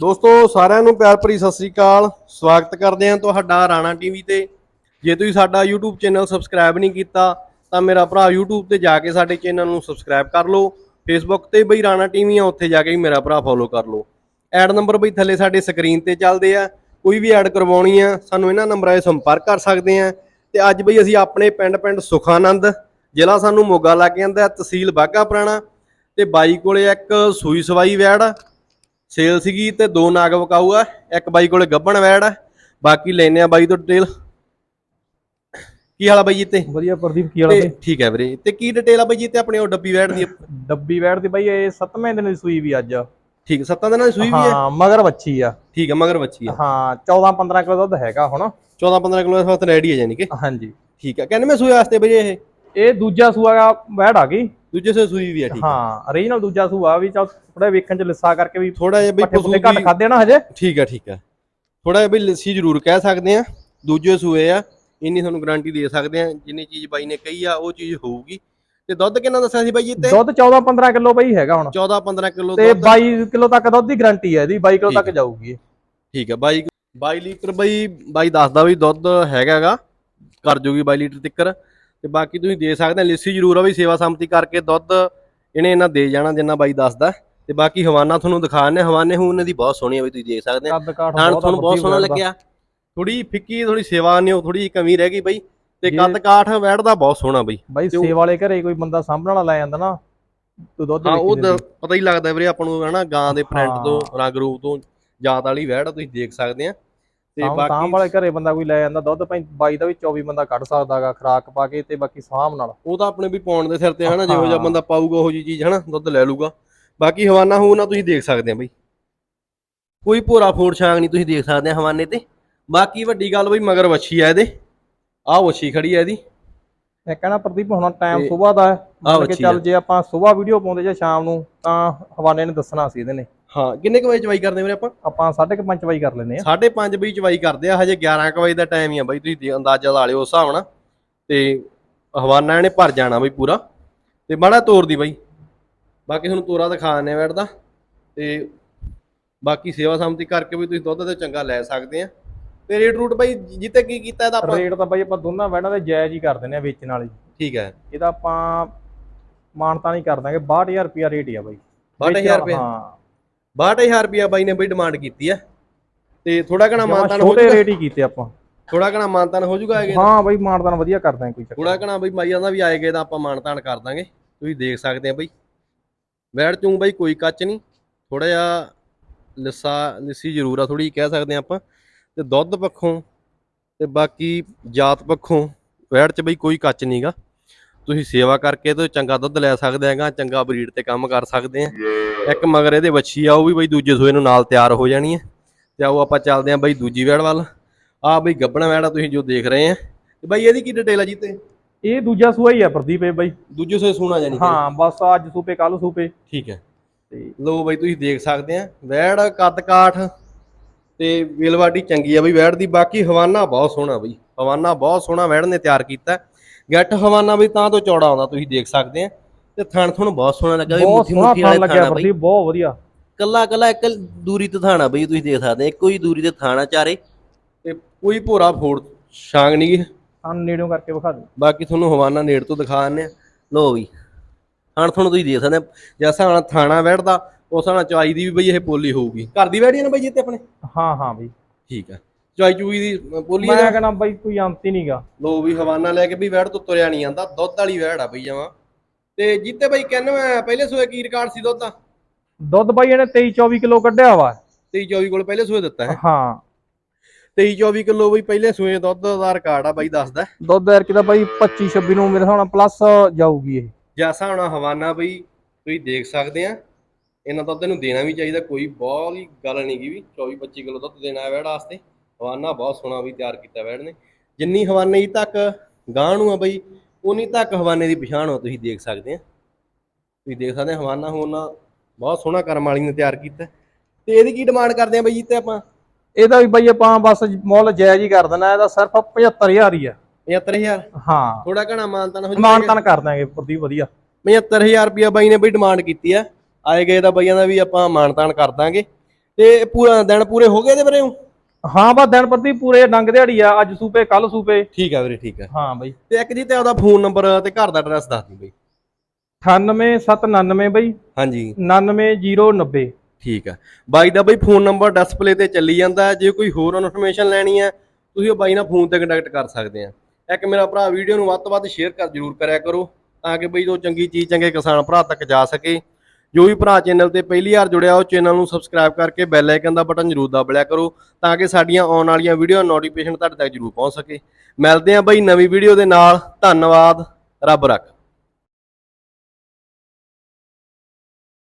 ਦੋਸਤੋ, ਸਾਰਿਆਂ ਨੂੰ ਪਿਆਰ ਭਰੀ ਸਤਿ ਸ੍ਰੀ ਅਕਾਲ। ਸਵਾਗਤ ਕਰਦੇ ਹਾਂ ਤੁਹਾਡਾ ਰਾਣਾ ਟੀਵੀ ਤੇ। ਜੇ ਤੁਸੀਂ ਸਾਡਾ YouTube ਚੈਨਲ ਸਬਸਕ੍ਰਾਈਬ ਨਹੀਂ ਕੀਤਾ, ਤਾਂ ਮੇਰਾ ਭਰਾ YouTube ਤੇ ਜਾ ਕੇ ਸਾਡੇ ਚੈਨਲ ਨੂੰ ਸਬਸਕ੍ਰਾਈਬ ਕਰ ਲਓ। Facebook ਤੇ ਬਈ ਰਾਣਾ ਟੀਵੀ ਆ, ਉੱਥੇ ਜਾ ਕੇ ਵੀ ਮੇਰਾ ਭਰਾ ਫੋਲੋ ਕਰ ਲਓ। ਐਡ ਨੰਬਰ ਬਈ ਥੱਲੇ ਸਾਡੇ ਸਕਰੀਨ ਤੇ ਚੱਲਦੇ ਆ। ਕੋਈ ਵੀ ਐਡ ਕਰਵਾਉਣੀ ਆ, ਸਾਨੂੰ ਇਹਨਾਂ ਨੰਬਰਾਂ 'ਤੇ ਸੰਪਰਕ ਕਰ ਸਕਦੇ ਆ। ਤੇ ਅੱਜ ਬਈ ਅਸੀਂ ਆਪਣੇ ਪਿੰਡ ਪਿੰਡ ਸੁਖਾਨੰਦ, ਜ਼ਿਲ੍ਹਾ ਸਾਨੂੰ ਮੋਗਾ ਲੱਗ ਜਾਂਦਾ, ਤਹਿਸੀਲ ਬਾਘਾ ਪੁਰਾਣਾ। ਤੇ ਬਾਈ ਕੋਲੇ ਇੱਕ ਸੂਈ ਸਵਾਈ ਵੈੜ ਸੇਲ ਸੀਗੀ ਤੇ ਦੋ ਨਾਗ ਵਕਾਊ ਆ ਇੱਕ ਬਾਈ ਕੋਲੇ ਗੱਬਣ ਵੈੜ ਆ ਬਾਕੀ ਲੈਨੇ ਆ ਬਾਈ ਤੋਂ ਡਿਟੇਲ ਕੀ ਹਾਲ ਆ ਬਾਈ ਜੀ ਤੇ ਵਧੀਆ ਪ੍ਰਦੀਪ ਕੀ ਵਾਲਾ ਤੇ ਠੀਕ ਹੈ ਵੀਰੇ। ਤੇ ਕੀ ਡਿਟੇਲ ਆ ਬਾਈ ਜੀ ਤੇ ਆਪਣੇ ਉਹ ਡੱਬੀ ਵੈੜ ਦੀ? ਡੱਬੀ ਬੈਠ ਦੀ ਬਾਈ ਇਹ 7ਵੇਂ ਦਿਨ ਦੀ ਸੂਈ ਵੀ ਅੱਜ। ਠੀਕ ਹੈ, ਸੱਤਾਂ ਦਿਨਾਂ ਦੀ ਸੂਈ ਵੀ ਹੈ ਹਾਂ ਮਗਰ ਬੱਚੀ ਆ। ਠੀਕ ਹੈ ਮਗਰ ਬੱਚੀ ਆ। ਹਾਂ 14 15 ਕਿਲੋ ਦੁੱਧ ਹੈਗਾ ਹੁਣ। 14 15 ਕਿਲੋ ਇਸ ਵਕਤ ਰੈਡੀ ਹੈ ਜਾਨੀ ਕਿ? ਹਾਂਜੀ। ਠੀਕ ਹੈ ਕਹਿੰਦੇ ਮੈਂ ਸੂਏ ਵਾਸਤੇ ਬਈ ਇਹ? ਇਹ ਦੂਜਾ ਸੂਆ ਬੈਠ ਆ ਗਈ। ਦੂਜੇ ਸੂਏ ਸੂਈ ਵੀ ਆ ਠੀਕ ਹੈ ਓਰੀਜਨਲ ਦੂਜਾ ਸੂਆ ਵੀ ਚਲ ਥੋੜਾ ਵੇਖਣ ਚ ਲਿੱਸਾ ਕਰਕੇ ਵੀ ਥੋੜਾ ਜਿਹਾ ਬਈ ਪਸ਼ੂ ਘੱਟ ਖਾਦੇ ਨਾ ਹਜੇ। ਠੀਕ ਹੈ ਠੀਕ ਹੈ ਥੋੜਾ ਜਿਹਾ ਬਈ ਲੱਸੀ ਜ਼ਰੂਰ ਕਹਿ ਸਕਦੇ ਆ ਦੂਜੇ ਸੂਏ ਆ ਇੰਨੀ ਤੁਹਾਨੂੰ ਗਾਰੰਟੀ ਦੇ ਸਕਦੇ ਆ ਜਿੰਨੀ ਚੀਜ਼ ਬਾਈ ਨੇ ਕਹੀ ਆ ਉਹ ਚੀਜ਼ ਹੋਊਗੀ। ਤੇ ਦੁੱਧ ਕਿੰਨਾ ਦੱਸਿਆ ਸੀ ਬਾਈ ਜੀ ਤੇ ਦੁੱਧ 14 15 ਕਿਲੋ ਬਈ ਹੈਗਾ ਹੁਣ। 14 15 ਕਿਲੋ ਤੇ ਦੁੱਧ। 22 ਕਿਲੋ ਤੱਕ ਦੁੱਧ ਦੀ ਗਾਰੰਟੀ ਹੈ ਇਹਦੀ 22 ਕਿਲੋ ਤੱਕ ਜਾਊਗੀ ਇਹ। ਠੀਕ ਹੈ ਬਾਈ 22 ਲੀਟਰ ਬਾਈ ਬਾਈ ਦੱਸਦਾ ਵੀ ਦੁੱਧ ਹੈਗਾਗਾ ਕਰ ਜੂਗੀ 22 ਲੀਟਰ ਤਿੱਕਰ। ਤੇ ਬਾਕੀ ਤੁਸੀਂ ਦੇ ਸਕਦੇ ਆ ਲਿੱਸੀ ਜ਼ਰੂਰ ਆ ਵੀ ਸੇਵਾ ਸੰਮਤੀ ਕਰਕੇ ਦੁੱਧ ਇਹਨੇ ਇਹਨਾਂ ਦੇ ਜਾਣਾ ਜਿੰਨਾ ਬਾਈ ਦੱਸਦਾ ਤੇ ਬਾਕੀ ਹਵਾਨਾ ਤੁਹਾਨੂੰ ਦਿਖਾਣੇ ਹਵਾਨੇ ਹੂਨੇ ਦੀ ਬਹੁਤ ਸੋਹਣੀ ਆ ਵੀ ਤੁਸੀਂ ਦੇਖ ਸਕਦੇ ਆ ਥਾਣ ਤੁਹਾਨੂੰ ਬਹੁਤ ਸੋਹਣਾ। ਲੱਗਿਆ ਥੋੜੀ ਫਿੱਕੀ ਥੋੜੀ ਸੇਵਾ ਨੇ ਥੋੜੀ ਕਮੀ ਰਹਿ ਗਈ ਬਾਈ ਤੇ ਕੱਦ ਕਾਠ ਵੈੜਦਾ ਬਹੁਤ ਸੋਹਣਾ ਬਾਈ ਬਾਈ ਉਹ- ਸੇਵ ਵਾਲੇ ਘਰੇ ਕੋਈ ਬੰਦਾ ਸਾਂਭਣ ਵਾਲਾ ਲੈ ਜਾਂਦਾ ਨਾ ਤੂੰ ਦੁੱਧ ਹਾਂ ਉਹ। ਦ- ਪਤਾ ਹੀ ਲੱਗਦਾ ਵੀਰੇ ਆਪਾਂ ਨੂੰ ਹਨਾ ਗਾਂ ਦੇ ਪ੍ਰਿੰਟ। ਤੋਂ ਰੰਗ ਰੂਪ ਤੋਂ ਜਾਤ ਵਾਲੀ ਵੈੜ ਤੁਸੀਂ ਦੇਖ ਸਕਦੇ ਆ ਤੇ ਬਾਕੀ ਵਾਲੇ ਘਰੇ ਬੰਦਾ ਕੋਈ ਲੈ ਜਾਂਦਾ ਦੁੱਧ ਭਾਈ 22 ਦਾ ਵੀ 24 ਬੰਦਾ ਕੱਢ ਸਕਦਾਗਾ ਖਰਾਕ ਪਾ ਕੇ ਤੇ ਬਾਕੀ ਸਾਂਭ ਨਾਲ। ਉਹ ਤਾਂ ਆਪਣੇ ਵੀ ਪਾਉਣ ਦੇ ਸਿਰ ਤੇ ਹਨਾ ਜਿਹੋ ਜਿਹਾ। ਬੰਦਾ ਪਾਊਗਾ ਉਹ ਜੀ ਚੀਜ਼ ਹਨਾ ਦੁੱਧ ਲੈ ਲੂਗਾ ਬਾਕੀ ਹਵਾਨਾ ਹੂਨਾ ਤੁਸੀਂ ਦੇਖ ਸਕਦੇ ਆ ਬਈ। ਕੋਈ ਭੋਰਾ ਫੋੜ ਛਾਂਗ ਨਹੀਂ ਤੁਸੀਂ ਦੇਖ ਸਕਦੇ ਆ ਹਵਾਨੇ ਤੇ। ਬਾਕੀ ਵੱਡੀ ਗੱਲ ਬਈ ਮਗਰ ਵੱਛੀ ਆ ਇਹਦੇ। ਆਹ ਵੱਛੀ ਖੜੀ ਆ ਇਹਦੀ। ਇਹ ਕਹਿਣਾ ਪ੍ਰਦੀਪ ਹੁਣ ਟਾਈਮ ਸਵੇਰ ਦਾ ਹੈ। ਕੇ ਚੱਲ। ਜੇ ਆਪਾਂ ਸਵੇਰ ਵੀਡੀਓ ਪਾਉਂਦੇ ਜਾਂ ਸ਼ਾਮ ਨੂੰ ਤਾਂ ਹਵਾਨੇ ਨੇ ਦੱਸਣਾ ਸੀ ਇਹਦੇ ਨੇ। ਹਾਂ ਕਿੰਨੇ ਕੁ ਵਜੇ ਚਵਾਈ ਕਰਦੇ ਵੀਰੇ ਆਪਾਂ? ਆਪਾਂ 5:30 ਵਜੇ ਕਰ ਲੈਨੇ ਆ 5:30 ਵਜੇ ਚਵਾਈ ਕਰਦੇ ਆ ਹਜੇ 11 ਕੁ ਵਜੇ ਦਾ ਟਾਈਮ ਹੀ ਆ ਬਈ ਤੁਸੀਂ ਦੇ- ਅੰਦਾਜ਼ਾ ਲਾ ਲਿਓ ਉਸ ਹਿਸਾਬ ਨਾਲ। ਤੇ ਹਵਾਨਾ ਇਹਨੇ ਭਰ ਜਾਣਾ ਬਈ ਪੂਰਾ। ਤੇ ਮਾੜਾ ਤੋਰ ਦੀ ਬਈ। ਬਾਕੀ ਤੁਹਾਨੂੰ ਤੋਰਾ ਦਿਖਾ ਦਿੰਦੇ ਆ ਬੈਠਦਾ ਤੇ ਬਾਕੀ ਸੇਵਾ ਸੰਮਤੀ ਕਰਕੇ ਵੀ ਤੁਸੀਂ ਦੁੱਧ ਤੇ ਚੰਗਾ ਲੈ ਸਕਦੇ ਆ। ਤੇ ਰੇਟ ਰੂਟ ਬਈ ਜਿੱਤੇ ਕੀ ਕੀਤਾ ਇਹਦਾ ਆਪਾਂ? ਰੇਟ ਤਾਂ ਬਾਈ ਆਪਾਂ ਦੋਨਾਂ ਵੈੜਾਂ ਦੇ ਜਾਇਜ਼ ਹੀ ਕਰ ਦਿੰਨੇ ਆ ਵੇਚਣ ਵਾਲੀ। ਠੀਕ ਹੈ। ਇਹਦਾ ਆਪਾਂ ਮਾਨਤਾ ਨਹੀਂ ਕਰ ਦਾਂਗੇ 62000 ਰੁਪਿਆ ਰੇਟ ਹੀ ਆ ਬਾਈ। 62000 ਰੁਪਏ ਹਾਂ। 62000 ਰੁਪਏ ਬਾਈ ਨੇ ਬਈ ਡਿਮਾਂਡ ਕੀਤੀ ਆ। ਤੇ ਥੋੜਾ ਘਣਾ ਮਾਨਤਾਨ ਹੋ ਛੋਟੇ ਰੇਟ ਹੀ ਕੀਤੇ ਆਪਾਂ। ਥੋੜਾ ਘਣਾ ਮਾਨਤਾਨ ਹੋ ਜੂਗਾ ਹੈਗੇ ਹਾਂ ਬਾਈ ਮਾਨਤਾਨ ਵਧੀਆ ਕਰ ਦਾਂਗੇ ਕੋਈ ਥੋੜਾ ਘਣਾ ਬਈ ਮਾਈਆਂ ਦਾ ਵੀ ਆਏ ਗਏ ਤਾਂ ਆਪਾਂ ਮਾਨਤਾਨ ਕਰ ਦਾਂਗੇ। ਤੁਸੀਂ ਦੇਖ ਸਕਦੇ ਆ ਬਈ। ਵੈੜ ਚੂੰ ਬਈ ਕੋਈ ਕੱਚ ਨਹੀਂ। ਥੋੜਾ ਜਿਹਾ ਲਿੱਸਾ ਲਿੱਸੀ ਜ਼ਰੂਰ ਆ ਥੋੜੀ ਕਹਿ ਸਕਦੇ ਆ ਆਪਾਂ। ਤੇ ਦੁੱਧ ਪੱਖੋਂ ਤੇ ਬਾਕੀ ਜਾਤ ਪੱਖੋਂ ਵੈੜ ਚ ਬਈ ਕੋਈ ਕੱਚ ਨਹੀਂਗਾ ਤੁਸੀਂ ਸੇਵਾ ਕਰਕੇ ਤੇ ਚੰਗਾ ਦੁੱਧ ਲੈ ਸਕਦੇ ਹੈਗਾ ਚੰਗਾ ਬਰੀਡ ਤੇ ਕੰਮ ਕਰ ਸਕਦੇ ਆ। ਇੱਕ ਮਗਰ ਇਹਦੇ ਵੱਛੀ ਆ ਉਹ ਵੀ ਬਈ ਦੂਜੇ ਸੂਏ ਨੂੰ ਨਾਲ ਤਿਆਰ ਹੋ ਜਾਣੀ ਹੈ ਤੇ ਆਓ ਆਪਾਂ ਚੱਲਦੇ ਆ ਬਈ ਦੂਜੀ ਵੈੜ ਵੱਲ। ਆ ਬਈ ਗੱਬਣਾ ਵੈੜ ਤੁਸੀਂ ਜੋ ਦੇਖ ਰਹੇ ਆ। ਤੇ ਬਈ ਇਹਦੀ ਕੀ ਡਿਟੇਲ ਆ ਜੀ ਤੇ? ਇਹ ਦੂਜਾ ਸੂਆ ਹੀ ਆ ਪ੍ਰਦੀਪ ਇਹ ਬਾਈ। ਦੂਜੇ ਸੂਏ ਸੋਣਾ ਜਾਨੀ ਹਾਂ ਬਸ ਅੱਜ ਸੂਪੇ ਕੱਲ ਸੂਪੇ। ਠੀਕ ਹੈ। ਤੇ ਲੋ ਬਈ ਤੁਸੀਂ ਦੇਖ ਸਕਦੇ ਆ ਵੈੜ ਕੱਦ ਕਾਠ। ਤੇ ਵੇਲਵਾਟੀ ਚੰਗੀ ਆ ਬਈ ਵੈੜ ਦੀ ਬਾਕੀ ਹਵਾਨਾ ਬਹੁਤ ਸੋਹਣਾ ਬਈ। ਹਵਾਨਾ ਬਹੁਤ ਸੋਹਣਾ ਵੈੜ ਨੇ ਤਿਆਰ ਕੀਤਾ। ਗੱਠ ਹਵਾਨਾ ਵੀ ਤਾਂ ਤੋਂ ਚੌੜਾ ਆਉਂਦਾ ਤੁਸੀਂ ਦੇਖ ਸਕਦੇ ਆ। ਤੇ ਥਣ ਤੁਹਾਨੂੰ ਬਹੁਤ ਸੋਹਣਾ ਲੱਗਾ ਵੀ ਬਹੁਤ ਮੁੱਠੀ ਸੋਹਣਾ ਮੁੱਠੀ ਥਾਂ ਵਾਲੇ ਲੱਗਿਆ ਥਾਣਾ ਬਈ। ਪ੍ਰਦੀਪ ਬਹੁਤ ਵਧੀਆ। ਕੱਲਾ ਕੱਲਾ ਇੱਕ ਦੂਰੀ ਤੇ ਥਾਣਾ ਬਈ ਤੁਸੀਂ ਦੇਖ ਸਕਦੇ ਆ। ਇੱਕੋ ਹੀ ਦੂਰੀ ਤੇ ਥਾਣਾ ਚਾਰੇ। ਤੇ ਕੋਈ ਭੋਰਾ ਫੋੜ ਛਾਂਗ ਨਹੀਂ ਗੀ ਸਾਨੂੰ ਨੇੜਿਓਂ ਕਰਕੇ ਵਿਖਾ ਦੇ ਬਾਕੀ ਤੁਹਾਨੂੰ ਹਵਾਨਾ ਨੇੜ ਤੋਂ ਦਿਖਾ ਦਿੰਦੇ ਆ। ਲੋ ਵੀ ਹਣ ਤੁਹਾਨੂੰ ਤੁਸੀਂ ਦੇਖ ਸਕਦੇ ਆ। ਜੈਸਾ ਹਣ ਥਾਣਾ ਵੈੜਦਾ ਉਸ ਨਾਲ ਚਵਾਈ ਦੀ ਵੀ ਬਈ ਇਹ ਪੋਲੀ ਹੋਊਗੀ। ਘਰ ਦੀ ਆ ਨਾ ਬਈ ਜਿੱਤੇ ਆਪਣੇ? ਹਾਂ ਹਾਂ ਬਈ। ਠੀਕ ਹੈ ਚਵਾਈ ਚੂਈ ਦੀ ਪੋਲੀ ਮੈਂ ਕਹਿੰਦਾ ਬਾਈ ਕੋਈ ਅੰਤ ਹੀ ਨਹੀਂਗਾ ਲੋ ਵੀ ਹਵਾਨਾ ਲੈ ਕੇ ਵੀ ਵੈੜ ਤੋਂ ਤੁਰਿਆ ਨਹੀਂ ਜਾਂਦਾ ਦੁੱਧ ਵਾਲੀ ਵੈੜ ਆ ਬਈ ਜਮਾਂ। ਤੇ ਜਿੱਤੇ ਬਈ ਕਹਿੰਦਾ ਮੈਂ ਪਹਿਲੇ ਸੂਏ ਕੀ ਰਿਕਾਰਡ ਸੀ ਦੁੱਧ ਦਾ? ਦੁੱਧ ਬਾਈ ਇਹਨੇ 23 24 ਕਿਲੋ ਕੱਢਿਆ ਵਾ। 23 24 ਕੋਲ ਪਹਿਲੇ ਸੂਏ ਦਿੱਤਾ ਹੈ। ਹਾਂ। 23 24 ਕਿਲੋ ਬਈ ਪਹਿਲੇ ਸੂਏ ਦੁੱਧ ਦਾ ਰਿਕਾਰਡ ਆ ਬਾਈ ਦੱਸਦਾ। ਦੁੱਧ ਯਾਰ ਕਿਦਾ ਬਾਈ 25 26 ਨੂੰ ਮੇਰੇ ਹਿਸਾਬ ਪਲੱਸ ਜਾਊਗੀ ਇਹ। ਜੈਸਾ ਹੁਣ ਹਵਾਨਾ ਬਈ ਤੁਸੀਂ ਦੇਖ ਸਕਦੇ ਆ ਇਹਨਾਂ ਦੁੱਧ ਨੂੰ ਦੇਣਾ ਵੀ ਚਾਹੀਦਾ ਕੋਈ ਬਹੁਤ ਹੀ ਗੱਲ ਨਹੀਂ ਗੀ ਵੀ 24 25 ਕਿਲੋ ਦੁੱਧ ਦੇਣਾ ਹੈ ਵੈੜ ਵਾਸਤੇ। ਹਵਾਨਾ ਬਹੁਤ ਸੋਹਣਾ ਵੀ ਤਿਆਰ ਕੀਤਾ ਵੈੜ ਨੇ। ਜਿੰਨੀ ਹਵਾਨੇ ਤੱਕ ਗਾਂ ਨੂੰ ਆ ਬਈ ਉਨੀ ਤੱਕ ਹਵਾਨੇ ਦੀ ਪਛਾਣ ਹੋ ਤੁਸੀਂ ਦੇਖ ਸਕਦੇ ਆ। ਤੁਸੀਂ ਦੇਖ ਸਕਦੇ ਹਵਾਨਾ ਹੋਣਾ ਬਹੁਤ ਸੋਹਣਾ ਕਰਮ ਵਾਲੀ ਨੇ ਤਿਆਰ ਕੀਤਾ। ਤੇ ਇਹਦੀ ਕੀ ਡਿਮਾਂਡ ਕਰਦੇ ਆ ਬਈ ਜੀ ਤੇ ਆਪਾਂ? ਇਹਦਾ ਵੀ ਬਾਈ ਆਪਾਂ ਬਸ ਮੁੱਲ ਜਾਇਜ਼ ਹੀ ਕਰ ਦੇਣਾ ਇਹਦਾ ਸਿਰਫ 75000 ਹੀ ਆ। 75000 ਹਾਂ। ਥੋੜਾ ਘਣਾ ਮਾਨਤਾਨ ਹੋ ਮਾਨਤਨ ਕਰ ਦਾਂਗੇ ਪ੍ਰਦੀਪ ਵਧੀਆ। 75000 ਰੁਪਇਆ ਬਾਈ ਨੇ ਬਈ ਡਿਮਾਂਡ ਕੀਤੀ ਆ। ਆਏ ਗਏ ਦਾ ਬਾਈਆਂ ਦਾ ਵੀ ਆਪਾਂ ਮਾਨਤਾਨ ਕਰ ਦਾਂਗੇ। ਤੇ ਪੂਰਾ ਦਿਨ ਪੂਰੇ ਹੋ ਗਏ ਇਹਦੇ ਵੀਰੇ ਹਾਂ ਬਸ ਦਿਨ ਪ੍ਰਤੀ ਪੂਰੇ ਡੰਗ ਦਿਹਾੜੀ ਆ ਅੱਜ ਸੂਪੇ ਕੱਲ ਸੂਪੇ। ਠੀਕ ਆ ਵੀਰੇ ਠੀਕ ਆ। ਹਾਂ ਬਈ। ਤੇ ਇੱਕ ਜੀ ਤੇ ਉਹਦਾ ਫੋਨ ਨੰਬਰ ਤੇ ਘਰ ਦਾ ਐਡਰੈਸ ਦੱਸ ਦਿਓ ਬਈ। 98799 ਬਈ। ਹਾਂਜੀ। 99090 ਠੀਕ ਆ। ਬਾਈ ਦਾ ਬਈ ਫੋਨ ਨੰਬਰ ਡਿਸਪਲੇ ਤੇ ਚੱਲੀ ਜਾਂਦਾ। ਜੇ ਕੋਈ ਹੋਰ ਇਨਫੋਰਮੇਸ਼ਨ ਲੈਣੀ ਹੈ ਤੁਸੀਂ ਉਹ ਬਾਈ ਨਾਲ ਫੋਨ ਤੇ ਕੰਟੈਕਟ ਕਰ ਸਕਦੇ ਆ। ਇੱਕ ਮੇਰਾ ਭਰਾ ਵੀਡੀਓ ਨੂੰ ਵੱਧ ਤੋਂ ਵੱਧ ਸ਼ੇਅਰ ਕਰ ਜਰੂਰ ਕਰਿਆ ਕਰੋ ਤਾਂ ਕਿ ਬਈ ਉਹ ਚੰਗੀ ਚੀਜ਼ ਚੰਗੇ ਕਿਸਾਨ ਭਰਾ ਤੱਕ ਜਾ ਸਕੇ। ਜੋ ਵੀ ਭਰਾ ਚੈਨਲ ਤੇ ਪਹਿਲੀ ਵਾਰ ਜੁੜਿਆ ਉਹ ਚੈਨਲ ਨੂੰ ਸਬਸਕ੍ਰਾਈਬ ਕਰਕੇ ਬੈਲ ਆਈਕਨ ਦਾ ਬਟਨ ਜਰੂਰ ਦਬ ਲਿਆ ਕਰੋ ਤਾਂ ਕਿ ਸਾਡੀਆਂ ਆਉਣ ਵਾਲੀਆਂ ਵੀਡੀਓ ਨੋਟੀਫਿਕੇਸ਼ਨ ਤੁਹਾਡੇ ਤੱਕ ਜਰੂਰ ਪਹੁੰਚ ਸਕੇ। ਮਿਲਦੇ ਆ ਬਈ ਨਵੀਂ ਵੀਡੀਓ ਦੇ ਨਾਲ। ਧੰਨਵਾਦ। ਰੱਬ ਰੱਖ।